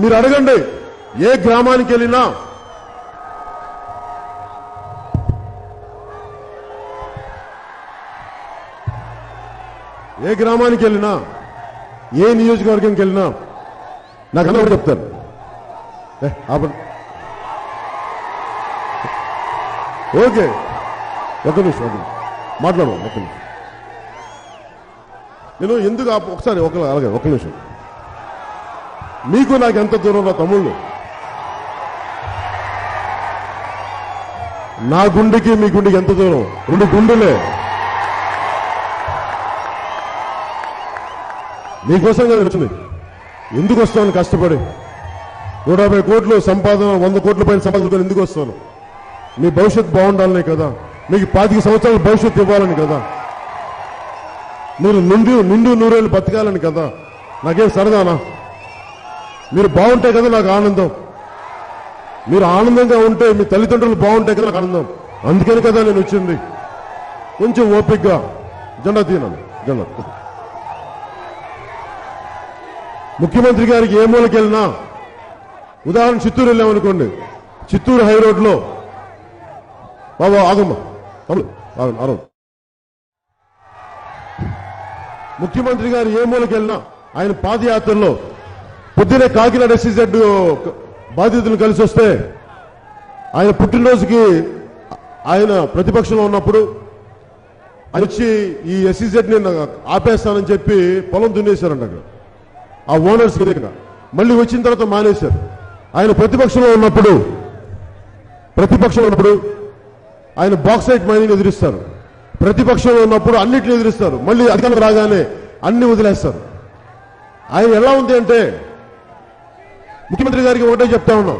మీరు అడగండి ఏ గ్రామానికి వెళ్ళినా. ఏ గ్రామానికి వెళ్ళినా ఏ నియోజకవర్గంకి వెళ్ళినా నాకు అందరూ చెప్తాను ఏ, ఓకే ఒక నిమిషం ఒక నిమిషం. ఒక నిమిషం. నేను ఎందుకు ఒకసారి ఒక అలాగే ఒక నిమిషం. మీకు నాకు ఎంత దూరం తమ్ముళ్ళు? నా గుండెకి మీ గుండెకి ఎంత దూరం? రెండు గుండెలే. మీకోసం కదా వచ్చింది. ఎందుకు వస్తాను కష్టపడి? నూట యాభై కోట్లు సంపాదన వంద కోట్ల పైన సంపాదించుకొని ఎందుకు వస్తాను మీ భవిష్యత్తు బాగుండాలనే కదా. మీకు పాతిక సంవత్సరాల భవిష్యత్తు ఇవ్వాలని కదా. మీరు నిండు నిండు నూరేళ్ళు బతకాలని కదా. నాకేం సరదానా? మీరు బాగుంటే కదా నాకు ఆనందం. మీరు ఆనందంగా ఉంటే మీ తల్లిదండ్రులు బాగుంటే కదా నాకు ఆనందం. అందుకని కదా నేను వచ్చింది. కొంచెం ఓపిగ్గా జెండా తీయనాను జెండా. ముఖ్యమంత్రి గారికి ఏ మూలకి వెళ్ళినా ఉదాహరణ చిత్తూరు వెళ్ళామనుకోండి. చిత్తూరు హై రోడ్లో. బాబా ఆగమ్మ. తమ్ముడు ముఖ్యమంత్రి గారు ఏ మూలకి వెళ్ళినా ఆయన పాదయాత్రలో పొద్దునే కాకినాడ ఎస్సీజెడ్ బాధితులు కలిసి వస్తే ఆయన పుట్టినరోజుకి ఆయన ప్రతిపక్షంలో ఉన్నప్పుడు వచ్చి ఈ ఎస్సీజెడ్ని ఆపేస్తానని చెప్పి పొలం దున్నేశారండి అక్కడ. ఆ ఓనర్స్ దగ్గర మళ్ళీ వచ్చిన తర్వాత మానేశారు. ఆయన ప్రతిపక్షంలో ఉన్నప్పుడు ప్రతిపక్షంలో ఉన్నప్పుడు ఆయన బాక్సైట్ మైనింగ్ ఎదిరిస్తారు. ప్రతిపక్షంలో ఉన్నప్పుడు అన్నిటిని ఎదిరిస్తారు. మళ్ళీ అధికారం రాగానే అన్ని వదిలేస్తారు. ఆయన ఎలా ఉంది అంటే ముఖ్యమంత్రి గారికి ఒకటే చెప్తా ఉన్నాం.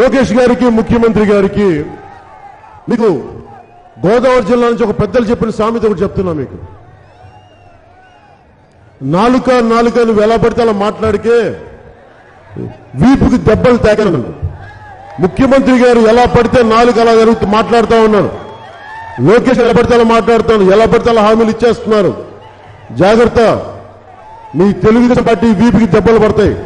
లోకేష్ గారికి ముఖ్యమంత్రి గారికి మీకు గోదావరి జిల్లా నుంచి ఒక పెద్దలు చెప్పిన సామెత ఒకటి చెప్తున్నా మీకు. నాలుక నాలుక నువ్వు ఎలా పడితే అలా మాట్లాడితే వీపుకి దెబ్బలు తాగలను ముఖ్యమంత్రి గారు ఎలా పడితే నాలుగు అలా జరుగుతూ మాట్లాడుతూ ఉన్నారు. లోకేష్ ఎలా పడితే అలా మాట్లాడుతాను. ఎలా పడితే అలా హామీలు ఇచ్చేస్తున్నారు. జాగ్రత్త. మీ తెలుగుదేశం పార్టీ వీపుకి దెబ్బలు పడతాయి.